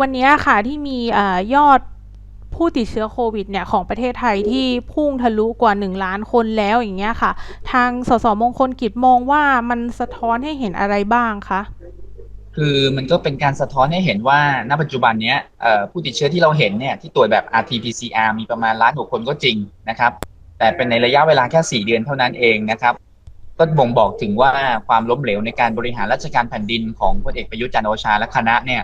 วันนี้ค่ะที่มีอยอดผู้ติดเชื้อโควิดเนี่ยของประเทศไทยที่พุ่งทะลุกว่า 1 ล้านคนแล้วอย่างเงี้ยค่ะ ทางสสมงคลกิจมองว่ามันสะท้อนให้เห็นอะไรบ้างคะคือมันก็เป็นการสะท้อนให้เห็นว่าณปัจจุบันเนี้ยผู้ติดเชื้อที่เราเห็นเนี่ยที่ตรวจแบบ RT-PCR มีประมาณล้านหกคนก็จริงนะครับแต่เป็นในระยะเวลาแค่ 4 เดือนเท่านั้นเองนะครับ ก็บ่งบอกถึงว่าความล้มเหลวในการบริหารราชการแผ่นดินของพลเอกประยุทธ์จันทร์โอชาและคณะเนี่ย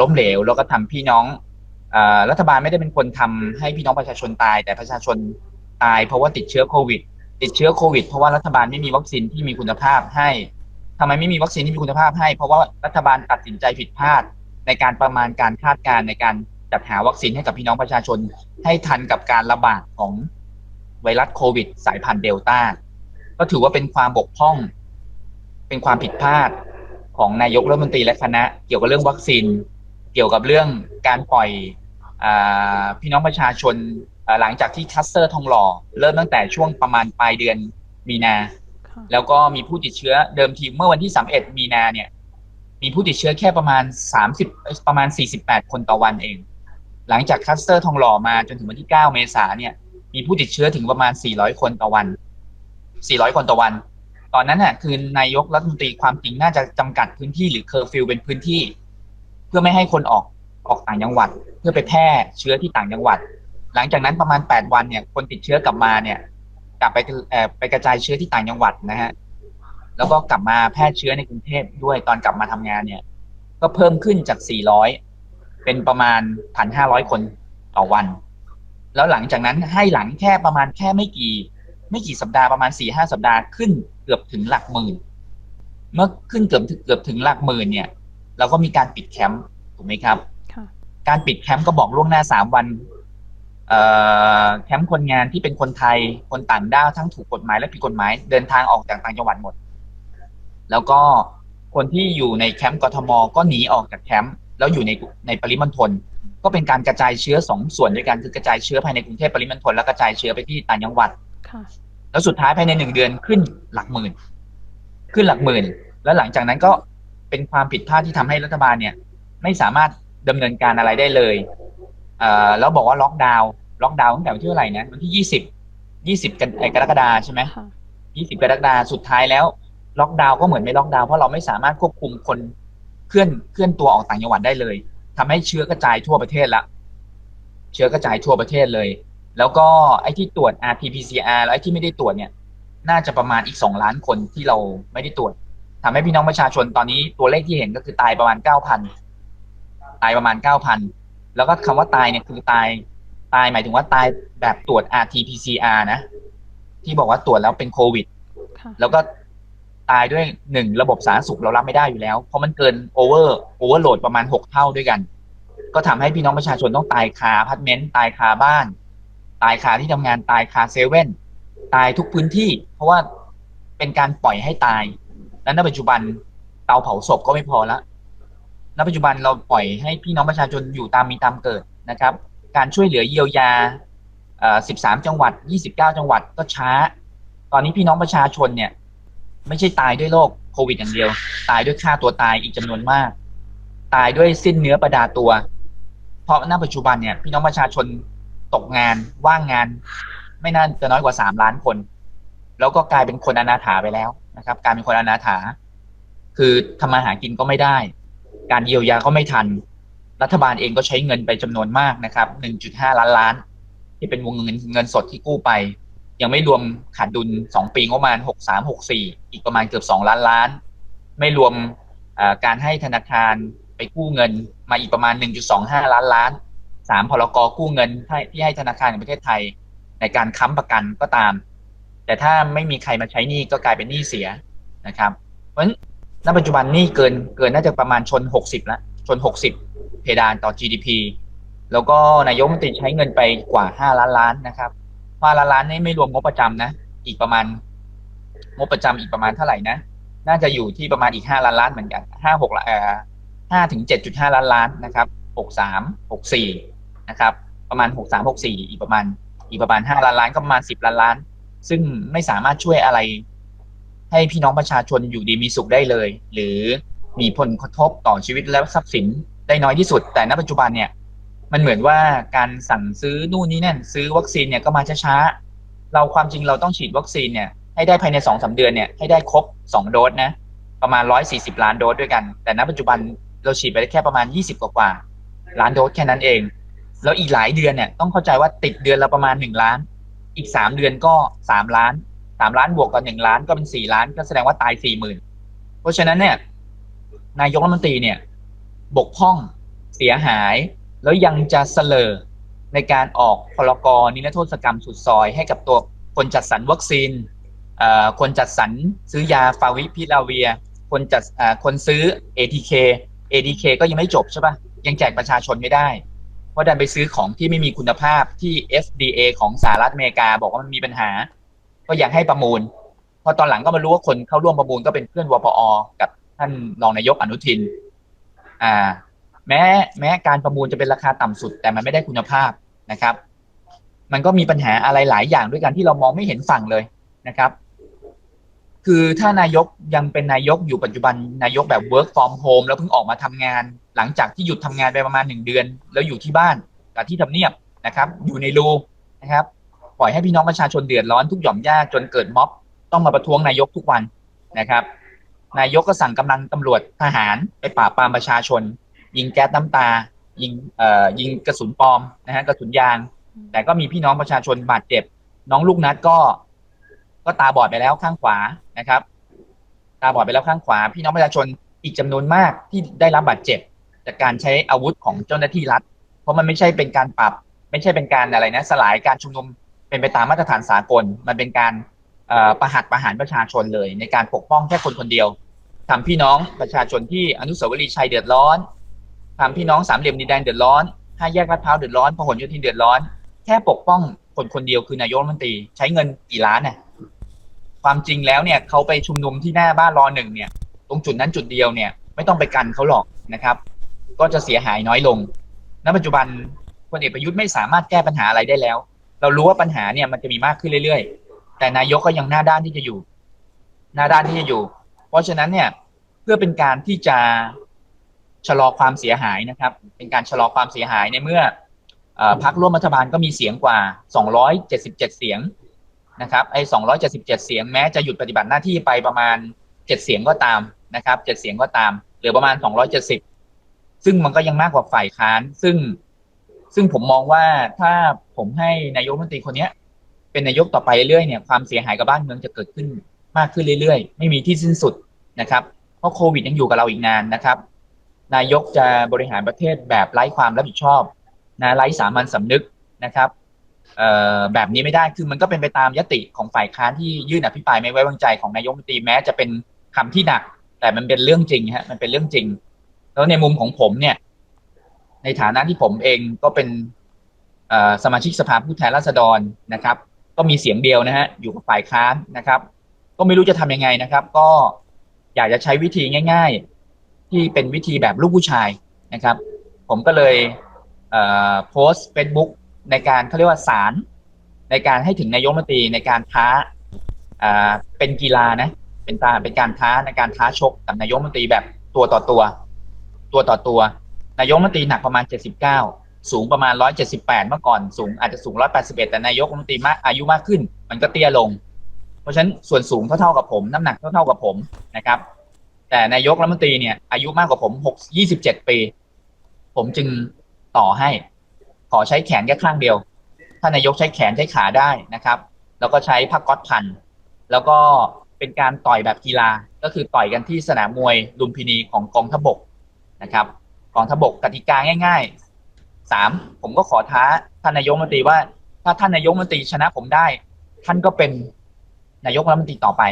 ล้มเหลว แล้วก็ทำพี่น้องอรัฐบาลไม่ได้เป็นคนทำให้พี่น้องประชาชนตาย แต่ประชาชนตายเพราะว่าติดเชื้อโควิด ติดเชื้อโควิด เพราะว่ารัฐบาลไม่มีวัคซีนที่มีคุณภาพให้ทำไมไม่มีวัคซีนที่มีคุณภาพให้ เพราะว่ารัฐบาลตัดสินใจผิดพลาด ในการประมาณการคาดการณ์ในการจัดหาวัคซีนให้กับพี่น้องประชาชน ให้ทันกับการระบาดของไวรัสโควิด สายพันธุ์เดลต้าก็ถือว่าเป็นความบกพร่อง เป็นความผิดพลาด ของนายกรัฐมนตรีและคณะ เกี่ยวกับเรื่องวัคซีน เกี่ยวกับเรื่องการปล่อยอาพี่น้องประชาชนอ่าหลังจากที่คลัสเตอร์ทองหล่อเริ่มตั้งแต่ช่วงประมาณปลายเดือนมีนาค่ะแล้วก็มีผู้ติดเชื้อเดิมทีเมื่อวันที่ 31 มีนาเนี่ย มีผู้ติดเชื้อแค่ประมาณ 30เอ้ยประมาณ 48 คนต่อวันเอง หลังจากคลัสเตอร์ทองหล่อมาจนถึงวันที่ 9 เมษาเนี่ย มีผู้ติดเชื้อถึงประมาณ 400 คนต่อวัน 400 คนต่อวัน ตอนนั้นน่ะคือนายกรัฐมนตรีความจริงน่าจะจำกัดพื้นที่หรือเคอร์ฟิวเป็นพื้นที่ เพื่อไม่ให้คนออกออกต่างจังหวัด เพื่อไปแพร่เชื้อที่ต่างจังหวัด หลังจากนั้นประมาณ 8 วันเนี่ย คนติดเชื้อกลับมาเนี่ยกลับไปเอ่ไปกระจายเชื้อที่ต่างจังหวัดนะฮะแล้วก็กลับมาแพร่เชื้อในกรุงเทพด้วยตอนกลับมาทำงานเนี่ย ก็เพิ่มขึ้นจาก 400 เป็นประมาณ 1,500 คนต่อวัน แล้วหลังจากนั้นให้หลังแค่ประมาณแค่ไม่กี่ ไม่กี่สัปดาห์ประมาณ4-5สัปดาห์ขึ้นเกือบถึงหลักหมื่น เมื่อขึ้นเกือบถึงเกือบถึงหลักหมื่นเนี่ย เราก็มีการปิดแคมป์ถูกไหมครับค่ะการปิดแคมป์ก็บอกล่วงหน้าสามวันเอ่อแคมป์คนงานที่เป็นคนไทยคนต่างด้าวทั้งถูกกฎหมายและผิดกฎหมายเดินทางออกจากต่างจังหวัดหมด แล้วก็คนที่อยู่ในแคมป์กทมก็หนีออกจากแคมป์แล้วอยู่ในในปริมณฑลก็เป็นการกระจายเชื้อสองส่วนด้วยกันคือกระจายเชื้อภายในกรุงเทพปริมณฑลและกระจายเชื้อไปที่ต่างจังหวัดค่ะ แล้วสุดท้ายภายในหนึ่งเดือนขึ้นหลักหมื่น ขึ้นหลักหมื่น แล้วหลังจากนั้นก็เป็นความผิดพลาดที่ทำให้รัฐบาลเนี่ย ไม่สามารถดำเนินการอะไรได้เลยเอ่อแล้วบอกว่าล็อกดาวน์ล็อกดาวน์ตั้งแต่วันที่เท่าไหร่นะวันที่ยี่สิบยี่สิบกันเอ่อกรกฎาใช่ไหมค่ะยี่สิบกรกฎาสุดท้ายแล้ว ล็อกดาวน์ก็เหมือนไม่ล็อกดาวน์เพราะเราไม่สามารถควบคุมคนเคลื่อนเคลื่อนตัวออกต่างจังหวัดได้เลยทำให้เชื้อกระจายทั่วประเทศละเชื้อกระจายทั่วประเทศเลย แล้วก็ไอ้ที่ตรวจ RT-PCR แล้วไอ้ที่ไม่ได้ตรวจเนี่ยน่าจะประมาณอีกสองล้านคนที่เราไม่ได้ตรวจทำให้พี่น้องประชาชนตอนนี้ตัวเลขที่เห็นก็คือตายประมาณเก้าพันตายประมาณเก้าพันแล้วก็คำว่าตายเนี่ยคือตายตายหมายถึงว่าตายแบบตรวจ RT-PCR นะ ที่บอกว่าตรวจแล้วเป็นโควิดค่ะแล้วก็ตายด้วยหนึ่งระบบสาธารณสุขเรารับไม่ได้อยู่แล้ว เพราะมันเกินโอเวอร์โอเวอร์โหลดประมาณหกเท่าด้วยกัน ก็ทำให้พี่น้องประชาชนต้องตายคาอพาร์ตเมนต์ตายคาบ้าน ตายคาที่ทำงานตายคาเซเว่นตายทุกพื้นที่ เพราะว่าเป็นการปล่อยให้ตาย และณปัจจุบันเตาเผาศพก็ไม่พอละณปัจจุบันเราปล่อยให้พี่น้องประชาชนอยู่ตามมีตามเกิดนะครับ การช่วยเหลือเยียวยาอ่อ13 จังหวัด 29 จังหวัดก็ช้า ตอนนี้พี่น้องประชาชนเนี่ย ไม่ใช่ตายด้วยโรคโควิดอย่างเดียว ตายด้วยฆ่าตัวตายอีกจำนวนมาก ตายด้วยสิ้นเนื้อประดาตัว เพราะณปัจจุบันเนี่ยพี่น้องประชาชน ตกงานว่างงาน ไม่น่าจะน้อยกว่าสามล้านคน แล้วก็กลายเป็นคนอนาถาไปแล้วนะครับกลายเป็นคนอนาถา คือทำมาหากินก็ไม่ได้ การเยียวยาก็ไม่ทัน รัฐบาลเองก็ใช้เงินไปจำนวนมากนะครับ1.5ล้านล้าน ที่เป็นวงเงินเงินสดที่กู้ไป ยังไม่รวมขาดดุล2ปีงบประมาณ63 64อีกประมาณเกือบ2ล้านล้าน ไม่รวมการให้ธนาคารไปกู้เงินมาอีกประมาณ 1.25 ล้านล้าน 3พลกกู้เงินที่ให้ธนาคารแห่งประเทศไทย ในการค้ำประกันก็ตาม แต่ถ้าไม่มีใครมาใช้หนี้ก็กลายเป็นหนี้เสียนะครับ เพราะฉะนั้นณปัจจุบันหนี้เกินเกินน่าจะประมาณชน 60แล้วชน 60 เพดานต่อ GDP แล้วก็นายกรัฐมนตรีใช้เงินไปกว่า 5 ล้านล้านนะครับ5ล้านล้านนี่ไม่รวมงบประจำนะ อีกประมาณ งบประจำอีกประมาณเท่าไหร่นะ น่าจะอยู่ที่ประมาณอีก 5 ล้านล้านเหมือนกัน5 6ละเอ่อ5ถึง7.5 ล้านล้านนะครับ 63 64 นะครับ ประมาณ 63 64 อีกประมาณ อีกประมาณ 5 ล้านล้านก็ประมาณ 10 ล้านล้าน ซึ่งไม่สามารถช่วยอะไร ให้พี่น้องประชาชนอยู่ดีมีสุขได้เลย หรือมีผลกระทบต่อชีวิตและทรัพย์สินได้น้อยที่สุด แต่ณปัจจุบันเนี่ย มันเหมือนว่าการสั่งซื้อนู่นนี่นั่นซื้อวัคซีนเนี่ยก็มาช้าๆเราความจริงเราต้องฉีดวัคซีนเนี่ยให้ได้ภายในสองสาเดือนเนี่ยให้ได้ครบสองโดสนะประมาณร้อยสี่สิบล้านโดสด้วยกัน แต่ณปัจจุบันเราฉีดไปได้แค่ประมาณยี่สิบกว่าล้านโดสแค่นั้นเอง แล้วอีกหลายเดือนเนี่ยต้องเข้าใจว่าติดเดือนละประมาณหนึ่งล้าน อีกสามเดือนก็สามล้านสามล้านบวกกับหนึ่งล้านก็เป็นสี่ล้านก็แสดงว่าตายสี่หมื่นเพราะฉะนั้นเนี่ย นายกรัฐมนตรีเนี่ย บกพร่องเสียหาย แล้วยังจะเสลอในการออกพลกรนิรโทษกรรมสุดซอย ให้กับตัวคนจัดสรรวัคซีนอ่อคนจัดสรรซื้อยาฟาวิพิลาเวีย คนจัดอ่อคนซื้อ ATK ADK ก็ยังไม่จบใช่ปะยังแจกประชาชนไม่ได้ พราะดันไปซื้อของที่ไม่มีคุณภาพที่ FDA ของสหรัฐอเมริกาบอกว่ามันมีปัญหา ก็อยากให้ประมูล พอตอนหลังก็มารู้ว่าคนเข้าร่วมประมูลก็เป็นเพื่อนวปอ กับท่านรองนายกอนุทิน อ่า แม้แม้การประมูลจะเป็นราคาต่ำสุด แต่มันไม่ได้คุณภาพนะครับ มันก็มีปัญหาอะไรหลายอย่างด้วยกันที่เรามองไม่เห็นฝั่งเลยนะครับ คือถ้านายกยังเป็นนายกอยู่ปัจจุบันนายกแบบ work from home แล้วเพิ่งออกมาทำงาน หลังจากที่หยุดทำงานไปประมาณหนึ่งเดือน แล้วอยู่ที่บ้านกับที่ทำเนียบนะครับ อยู่ในรูนะครับ ปล่อยให้พี่น้องประชาชนเดือดร้อนทุกหย่อมย่าจนเกิดม็อบต้องมาประท้วงนายกทุกวันนะครับ นายกก็สั่งกำลังตำรวจทหารไปปราบปรามประชาชน ยิงแก๊สน้ำตา ยิงเอ่อยิงกระสุนปลอมนะฮะกระสุนยาง แต่ก็มีพี่น้องประชาชนบาดเจ็บ น้องลูกนัดก็ ก็ตาบอดไปแล้วข้างขวานะครับ ตาบอดไปแล้วข้างขวา พี่น้องประชาชนอีกจำนวนมากที่ได้รับบาดเจ็บ จากการใช้อาวุธของเจ้าหน้าที่รัฐ เพราะมันไม่ใช่เป็นการปรับ ไม่ใช่เป็นการอะไรนะ สลายการชุมนุมเป็นไปตามมาตรฐานสากล มันเป็นการประหัตประหารประชาชนเลย ในการปกป้องแค่คนคนเดียวทำพี่น้องประชาชนที่อนุสาวรีย์ชัยเดือดร้อนทำพี่น้องสามเหลี่ยมดินแดงเดือดร้อนห้าแยกลาดพร้าวเดือดร้อนพหลโยธินเดือดร้อน แค่ปกป้องคนคนเดียวคือนายกรัฐมนตรีใช้เงินกี่ล้านน่ะความจริงแล้วเนี่ยเขาไปชุมนุมที่หน้าบ้านรอหนึ่งเนี่ย ตรงจุดนั้นจุดเดียวเนี่ย ไม่ต้องไปกันเขาหรอกนะครับ ก็จะเสียหายน้อยลง ณ ปัจจุบันพลเอกประยุทธ์ไม่สามารถแก้ปัญหาอะไรได้แล้ว เรารู้ว่าปัญหาเนี่ยมันจะมีมากขึ้นเรื่อยๆ แต่นายกก็ยังหน้าด้านที่จะอยู่ หน้าด้านที่จะอยู่ เพราะฉะนั้นเนี่ยเพื่อเป็นการที่จะชะลอความเสียหายนะครับ เป็นการชะลอความเสียหายในเมื่ออพรรคร่วมรัฐบาลก็มีเสียงกว่า 277 เสียงนะครับ ไอ้ 277 เสียงแม้จะหยุดปฏิบัติหน้าที่ไปประมาณ 7 เสียงก็ตามนะครับ 7 เสียงก็ตาม เหลือประมาณ 270 ซึ่งมันก็ยังมากกว่าฝ่ายค้าน ซึ่ง ซึ่งผมมองว่าถ้าผมให้นายกรัฐมนตรีคนเนี้ย เป็นนายกต่อไปเรื่อยเนี่ยความเสียหายกับบ้านเมืองจะเกิดขึ้นมากขึ้นเรื่อยๆ ไม่มีที่สิ้นสุดนะครับ เพราะโควิดยังอยู่กับเราอีกนานนะครับ นายกจะบริหารประเทศแบบไร้ความรับผิดชอบนะไร้สามัญสำนึกนะครับแบบนี้ไม่ได้ คือมันก็เป็นไปตามยติของฝ่ายค้านที่ยื่นอภิปรายไม่ไว้วางใจของนายกรัฐมนตรีแม้จะเป็นคำที่หนัก แต่มันเป็นเรื่องจริงฮะ มันเป็นเรื่องจริง แล้วในมุมของผมเนี่ย ในฐานะที่ผมเองก็เป็นสมาชิกสภาผู้แทนราษฎรนะครับ ก็มีเสียงเดียวนะฮะอยู่กับฝ่ายค้านนะครับ ก็ไม่รู้จะทำยังไงนะครับ ก็อยากจะใช้วิธีง่าย ๆ ที่เป็นวิธีแบบลูกผู้ชายนะครับ ผมก็เลยโพสต์เฟซบุ๊กในการเขาเรียกว่าสารในการให้ถึงนายกรัฐมนตรีในการท้าอ่าเป็นกีฬานะเป็นตาเป็นการท้าในการท้าชกกับนายกรัฐมนตรีแบบตัวต่อตัว ตัวต่อตัว นายกมนตรีหนักประมาณ 79 สูงประมาณ 178 เมื่อก่อนสูงอาจจะสูง 181 แต่นายกรัฐมนตรีมากอายุมากขึ้น มันก็เตี้ยลง เพราะฉะนั้นส่วนสูงเท่าๆกับผม น้ำหนักเท่าๆกับผมนะครับ แต่นายกรัฐมนตรีเนี่ยอายุมากกว่าผม6 27 ปี ผมจึงต่อให้ ขอใช้แขนแค่ข้างเดียว ถ้านายกใช้แขนใช้ขาได้นะครับ แล้วก็ใช้ผ้าก๊อตพันแล้วก็เป็นการต่อยแบบกีฬาก็คือต่อยกันที่สนามมวยลุมพินีของกองทัพบก นะครับกองทัพบกกติกาง่ายๆสามผมก็ขอท้าท่านนายกรัฐมนตรีว่า ถ้าท่านนายกรัฐมนตรีชนะผมได้ ท่านก็เป็นนายกรัฐมนตรีต่อไป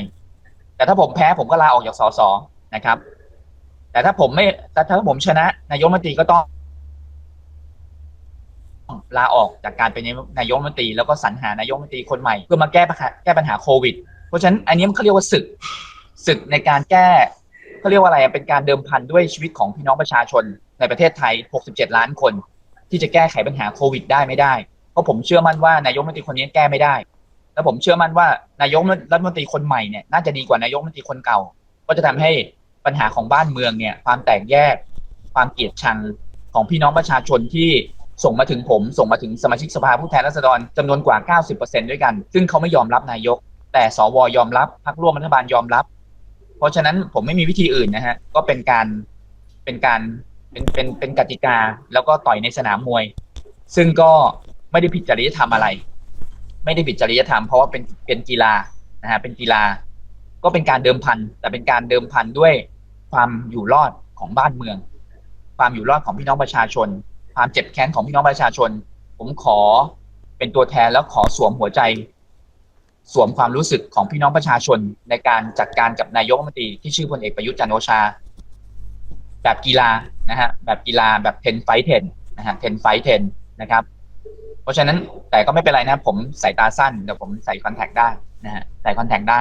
แต่ถ้าผมแพ้ผมก็ลาออกจากสสนะครับ แต่ถ้าผมไม่แต่ถ้าผมชนะ นายกรัฐมนตรีก็ต้องลาออกจากการเป็นนายกรัฐมนตรีแล้วก็สรรหานายกรัฐมนตรีคนใหม่เพื่อมาแก้ปัญหาแก้ปัญหาโควิด เพราะฉะนั้นอันนี้มันเขาเรียกว่าศึกศึกในการแก้ เขาเรียกว่าอะไรเป็นการเดิมพันด้วยชีวิตของพี่น้องประชาชนในประเทศไทย 67 ล้านคน ที่จะแก้ไขปัญหาโควิดได้ไม่ได้ เพราะผมเชื่อมั่นว่านายกรัฐมนตรีคนนี้แก้ไม่ได้ แล้วผมเชื่อมั่นว่านายกรัฐมนตรีคนใหม่เนี่ยน่าจะดีกว่านายกรัฐมนตรีคนเก่า ก็จะทำให้ปัญหาของบ้านเมืองเนี่ย ความแตกแยก ความเกลียดชังของพี่น้องประชาชนที่ส่งมาถึงผม ส่งมาถึงสมาชิกสภาผู้แทนราษฎรจำนวนกว่า 90%ด้วยกัน ซึ่งเขาไม่ยอมรับนายก แต่สวยอมรับพรรคร่วมรัฐบาลยอมรับ เพราะฉะนั้นผมไม่มีวิธีอื่นนะฮะ ก็เป็นการเป็นการเป็นเป็นเป็นกติกา แล้วก็ต่อยในสนามมวย ซึ่งก็ไม่ได้ผิดจริยธรรมอะไร ไม่ได้ผิดจริยธรรมเพราะว่าเป็นเป็นกีฬานะฮะเป็นกีฬา ก็เป็นการเดิมพันแต่เป็นการเดิมพันด้วยความอยู่รอดของบ้านเมือง ความอยู่รอดของพี่น้องประชาชน ความเจ็บแค้นของพี่น้องประชาชน ผมขอเป็นตัวแทนแล้วขอสวมหัวใจ สวมความรู้สึกของพี่น้องประชาชนในการจัดการกับนายกรัฐมนตรีที่ชื่อพลเอกประยุทธ์จันโอชา แบบกีฬานะฮะแบบกีฬาแบบ10ไฟ10นนะฮะ10ไฟ10นนะครับ เพราะฉะนั้นแต่ก็ไม่เป็นไรนะผมสายตาสั้นเดี๋ยวผมใส่คอนแทคได้นะฮะใส่คอนแทคได้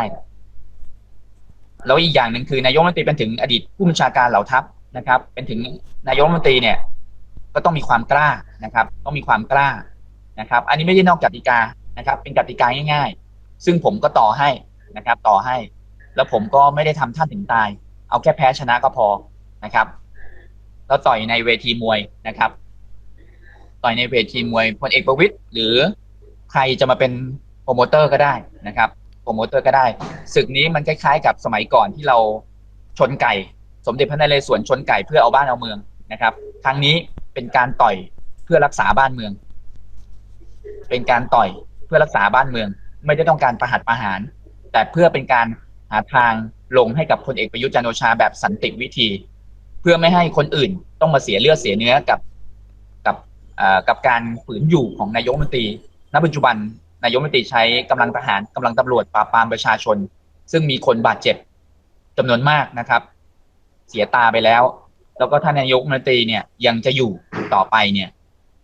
แล้วอีกอย่างหนึ่งคือนายกรัฐมนตรีเป็นถึงอดีตผู้บัญชาการเหล่าทัพนะครับ เป็นถึงนายกรัฐมนตรีเนี่ย ก็ต้องมีความกล้านะครับ ต้องมีความกล้านะครับ อันนี้ไม่ได้นอกกติกานะครับ เป็นกติกาง่ายๆ ซึ่งผมก็ต่อให้นะครับ ต่อให้ แล้วผมก็ไม่ได้ทำท่านถึงตาย เอาแค่แพ้ชนะก็พอนะครับแล้วต่อยในเวทีมวยนะครับ ต่อยในเวทีมวยพลเอกประวิตยหรือใครจะมาเป็นโปรโมเตอร์ก็ได้นะครับโปรโมเตอร์ก็ได้ศึกนี้มันคล้ายๆ กับสมัยก่อนที่เราชนไก่ สมเด็จพระนเรศวรชนไก่เพื่อเอาบ้านเอาเมืองนะครับครั้งนี้เป็นการต่อยเพื่อรักษาบ้านเมือง เป็นการต่อยเพื่อรักษาบ้านเมือง ไม่ได้ต้องการประหัตประหาร แต่เพื่อเป็นการหาทางลงให้กับพลเอกประยุทธ์จันโอชาแบบสันติวิธี เพื่อไม่ให้คนอื่นต้องมาเสียเลือดเสียเนื้อกับกับกับการฝืนอยู่ของนายกมนตรีณปัจจุบันนายกมนตรีใช้กำลังทหารกำลังตำรวจปราบปรามประชาชน ซึ่งมีคนบาดเจ็บจำนวนมากนะครับ เสียตาไปแล้ว แล้วก็ท่านนายกมนตรีเนี่ยยังจะอยู่ต่อไปเนี่ย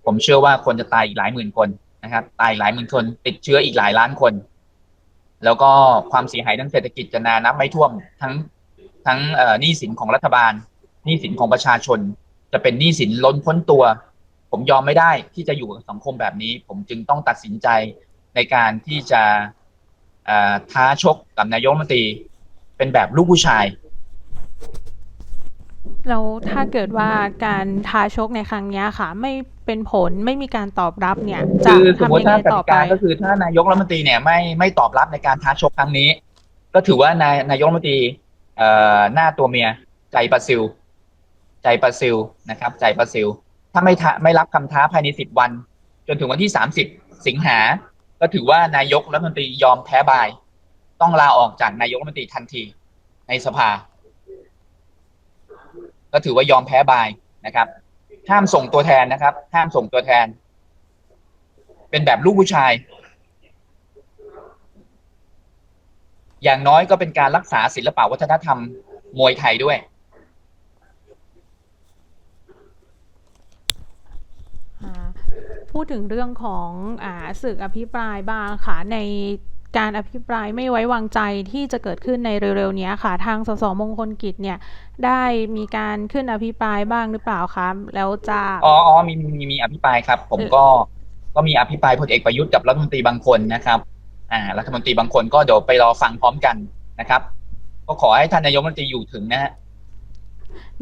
ผมเชื่อว่าคนจะตายอีกหลายหมื่นคน นะครับตายหลายหมื่นคนติดเชื้ออีกหลายล้านคน แล้วก็ความเสียหายทางเศรษฐกิจจะนานับไม่ถ้วมทั้งทั้งหนี้สินของรัฐบาลหนี้สินของประชาชน จะเป็นหนี้สินล้นพ้นตัว ผมยอมไม่ได้ที่จะอยู่กับสังคมแบบนี้ ผมจึงต้องตัดสินใจในการที่จะท้าชกกับนายกรัฐมนตรี เป็นแบบลูกผู้ชาย แล้วถ้าเกิดว่าการท้าชกในครั้งเนี้ยค่ะ ไม่เป็นผลไม่มีการตอบรับเนี่ยจะคือสมมทำติยังไงถ้ากต่อติไปกาก็คือถ้านายกรัฐมนตรีเนี่ยไม่ไม่ตอบรับในการท้าชกครั้งนี้ ก็ถือว่านายนายกรัฐมนตรีเอ่อหน้าตัวเมียใจปลาซิล ใจปลาซิลนะครับ ใจปลาซิล ถ้าไม่ท้าไม่รับคำท้าภายในสิบวัน จนถึงวันที่สามสิบสิงหา ก็ถือว่านายกรัฐมนตรียอมแพ้บาย ต้องลาออกจากนายกรัฐมนตรีทันทีในสภา ก็ถือว่ายอมแพ้บายนะครับ ห้ามส่งตัวแทนนะครับ ห้ามส่งตัวแทน เป็นแบบลูกผู้ชาย อย่างน้อยก็เป็นการรักษาศิลปะวัฒนธรรมมวยไทยด้วยพูดถึงเรื่องของอศึกอภิปรายบ้างค่ะใน การอภิปรายไม่ไว้วางใจที่จะเกิดขึ้นในเร็วๆเนี้ยค่ะ ทางสสมงคลกิจเนี่ย ได้มีการขึ้นอภิปรายบ้างหรือเปล่าคะแล้วจะอ๋ออ๋อมีมีมีอภิปรายครับ ผมก็ก็มีอภิปรายพลเอกประยุทธ์กับรัฐมนตรีบางคนนะครับอ่ารัฐมนตรีบางคนก็เดี๋ยวไปรอฟังพร้อมกันนะครับ ก็ขอให้ท่านนายกรัฐมนตรีอยู่ถึงนะฮะ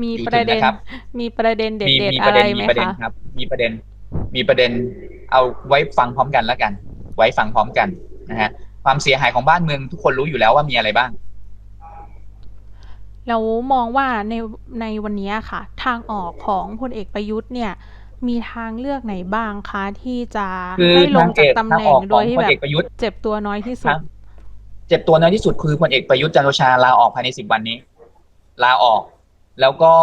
มีอยู่ประเด็นถึงนะครับมีประเด็นเด็มีดมีๆปอะระไรเด็นไหมมีประเด็นคะครับ มีประเด็น มีประเด็น เอาไว้ฟังพร้อมกันแล้วกัน ไว้ฟังพร้อมกันนะฮะ ความเสียหายของบ้านเมืองทุกคนรู้อยู่แล้วว่ามีอะไรบ้างแล้วมองว่าในในวันเนี้ยค่ะ ทางออกของพลเอกประยุทธ์เนี่ย มีทางเลือกไหนบ้างคะที่จะคือให้ลทางงจากเอกตำทางแหอน่งอกโดของยที่พลแบเอบกประยุทธ์เจ็บตัวน้อยที่สุคดรับเจ็บตัวน้อยที่สุดคือพลเอกประยุทธ์จันทร์โอชาลาออกภายในสิบวันนี้ ลาออก แล้วก็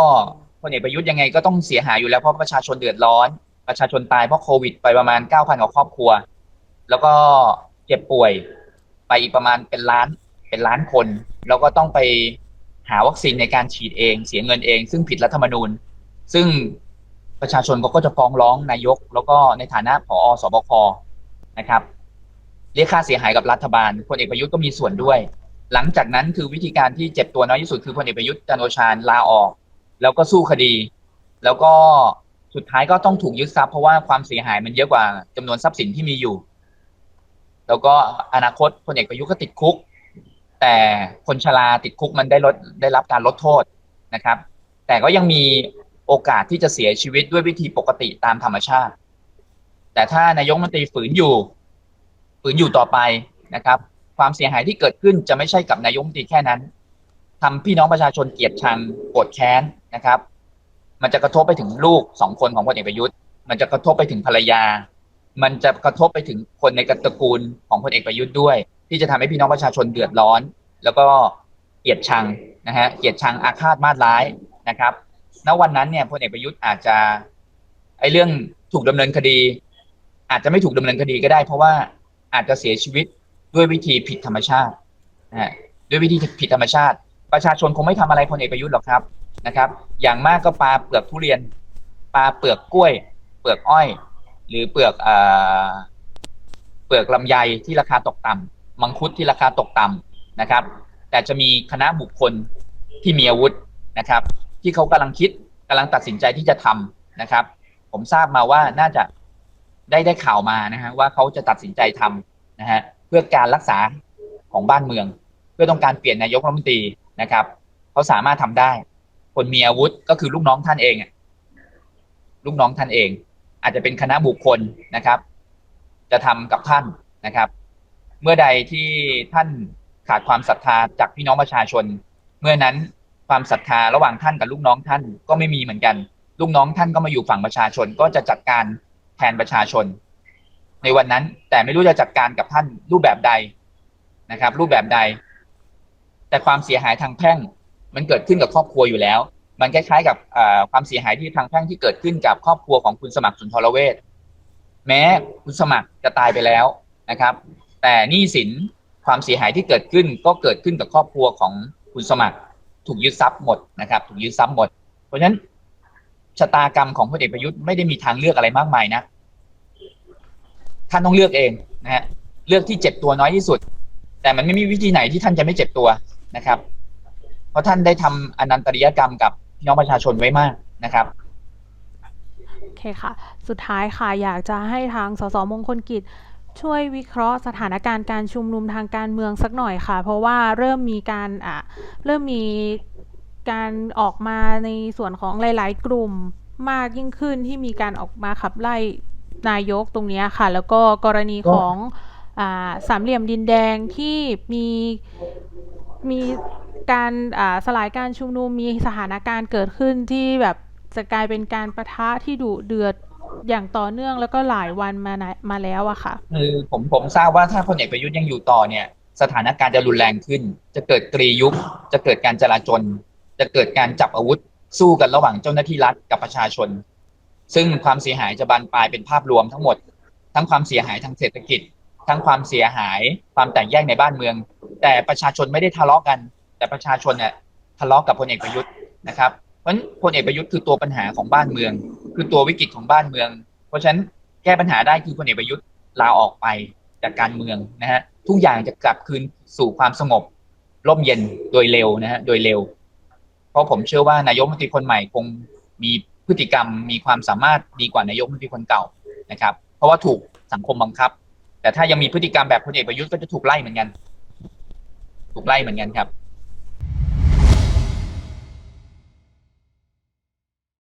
พลเอกประยุทธ์ยังไงก็ต้องเสียหายอยู่แล้วเพราะประชาชนเดือดร้อน ประชาชนตายเพราะโควิด ไปประมาณเก้าพันกว่าครอบครัว แล้วก็เจ็บป่วย ไปอีกประมาณเป็นล้านเป็นล้านคน แล้วก็ต้องไปหาวัคซีนในการฉีดเอง เสียเงินเอง ซึ่งผิดรัฐธรรมนูญ ซึ่งประชาชนก็จะฟ้องร้องนายก แล้วก็ในฐานะผอสบคนะครับเรียกค่าเสียหายกับรัฐบาลพลเอกประยุทธ์ก็มีส่วนด้วย หลังจากนั้นคือวิธีการที่เจ็บตัวน้อยที่สุดคือพลเอกประยุทธ์จันโอชาลาออก แล้วก็สู้คดี แล้วก็สุดท้ายก็ต้องถูกยึดทรัพย์เพราะว่าความเสียหายมันเยอะกว่าจำนวนทรัพย์สินที่มีอยู่ แล้วก็อนาคตพลเอกประยุทธ์ก็ติดคุก แต่คนชราติดคุกมันได้ลดได้รับการลดโทษนะครับ แต่ก็ยังมีโอกาสที่จะเสียชีวิตด้วยวิธีปกติตามธรรมชาติ แต่ถ้านายกมนตรีฝืนอยู่ ฝืนอยู่ต่อไปนะครับ ความเสียหายที่เกิดขึ้นจะไม่ใช่กับนายกมนตรีแค่นั้นทำพี่น้องประชาชนเกลียดชังโกรธแค้นนะครับ มันจะกระทบไปถึงลูกสองคนของพลเอกประยุทธ์ มันจะกระทบไปถึงภรรยา มันจะกระทบไปถึงคนในตระกูลของพลเอกประยุทธ์ด้วย ที่จะทำให้พี่น้องประชาชนเดือดร้อน แล้วก็เกลียดชังนะฮะเกลียดชังอาฆาตมาตร้ายนะครับณวันนั้นเนี่ยพลเอกประยุทธ์อาจจะไอ้เรื่องถูกดำเนินคดี อาจจะไม่ถูกดำเนินคดีก็ได้ เพราะว่าอาจจะเสียชีวิตด้วยวิธีผิดธรรมชาตินะฮะด้วยวิธีผิดธรรมชาติ ประชาชนคงไม่ทำอะไรพลเอกประยุทธ์หรอกครับนะครับ อย่างมากก็ปลาเปลือกทุเรียนปลาเปลือกกล้วย เปลือกอ้อย หรือเปลือกเอ่อเปลือกลำไยที่ราคาตกต่ำมังคุดที่ราคาตกต่ำนะครับ แต่จะมีคณะบุคคลที่มีอาวุธนะครับ ที่เขากำลังคิดกำลังตัดสินใจที่จะทำนะครับ ผมทราบมาว่าน่าจะได้ได้ข่าวมานะฮะว่าเขาจะตัดสินใจทำนะฮะเพื่อการรักษาของบ้านเมือง เพื่อต้องการเปลี่ยนนายกรัฐมนตรีนะครับเขาสามารถทำได้ คนมีอาวุธก็คือลูกน้องท่านเองลูกน้องท่านเอง อาจจะเป็นคณะบุคคลนะครับ จะทำกับท่านนะครับ เมื่อใดที่ท่านขาดความศรัทธาจากพี่น้องประชาชน เมื่อนั้นความศรัทธาระหว่างท่านกับลูกน้องท่านก็ไม่มีเหมือนกัน ลูกน้องท่านก็มาอยู่ฝั่งประชาชน ก็จะจัดการแทนประชาชน ในวันนั้นแต่ไม่รู้จะจัดการกับท่านรูปแบบใดนะครับ รูปแบบใด แต่ความเสียหายทางแพ่งมันเกิดขึ้นกับครอบครัวอยู่แล้ว มันคล้ายๆ กับความเสียหายที่ทางแพ่งที่เกิดขึ้นกับครอบครัวของคุณสมัครสุนทรเวชแม้คุณสมัครจะตายไปแล้วนะครับ แต่หนี้สินความเสียหายที่เกิดขึ้นก็เกิดขึ้นกับครอบครัวของคุณสมัคร ถูกยึดทรัพย์หมดนะครับ ถูกยึดทรัพย์หมด เพราะฉะนั้นชะตากรรมของพลเอกประยุทธ์ไม่ได้มีทางเลือกอะไรมากมายนะท่านต้องเลือกเองนะฮะเลือกที่เจ็บตัวน้อยที่สุด แต่มันไม่มีวิธีไหนที่ท่านจะไม่เจ็บตัวนะครับ เพราะท่านได้ทำอนันตริยกรรมกับ พี่น้องประชาชนไว้มากนะครับโอเคค่ะ สุดท้ายค่ะอยากจะให้ทางสสมงคลกิจช่วยวิเคราะห์สถานการณ์การชุมนุมทางการเมืองสักหน่อยค่ะ เพราะว่าเริ่มมีการอะเริ่มมีการออกมาในส่วนของหลาย ๆ กลุ่มมากยิ่งขึ้นที่มีการออกมาขับไล่นายกตรงนี้ค่ะ แล้วก็กรณีของอสามเหลี่ยมดินแดงที่มี มีการสลายการชุมนุมมีสถานการณ์เกิดขึ้นที่แบบจะกลายเป็นการประทะที่ดุเดือดอย่างต่อเนื่องแล้วก็หลายวันมานมาแล้วอะค่ะคือผมผมทราบว่าถ้าพลเอกประยุทธ์ยังอยู่ต่อเนี่ย สถานการณ์จะรุนแรงขึ้น จะเกิดกรียุบจะเกิดการจลาจลจะเกิดการจับอาวุธ สู้กันระหว่างเจ้าหน้าที่รัฐกับประชาชน ซึ่งความเสียหายจะบานปลายเป็นภาพรวมทั้งหมด ทั้งความเสียหายทางเศรษฐกิจ ทั้งความเสียหายความแตกแยกในบ้านเมือง แต่ประชาชนไม่ได้ทะเลาะกัน แต่ประชาชนเนี่ยทะเลาะกับพลเอกประยุทธ์นะครับเพราะฉะนั้นพลเอกประยุทธ์คือตัวปัญหาของบ้านเมือง คือตัววิกฤตของบ้านเมือง เพราะฉะนั้นแก้ปัญหาได้คือพลเอกประยุทธ์ลาออกไปจากการเมืองนะฮะทุกอย่างจะกลับคืนสู่ความสงบร่มเย็นโดยเร็วนะฮะโดยเร็ว เพราะผมเชื่อว่านายกมนตรีคนใหม่คงมีพฤติกรรมมีความสามารถดีกว่านายกมนตรีคนเก่านะครับ เพราะว่าถูกสังคมบังคับ แต่ถ้ายังมีพฤติกรรมแบบพลเอกประยุทธ์ก็จะถูกไล่เหมือนกัน ถูกไล่เหมือนกันครับ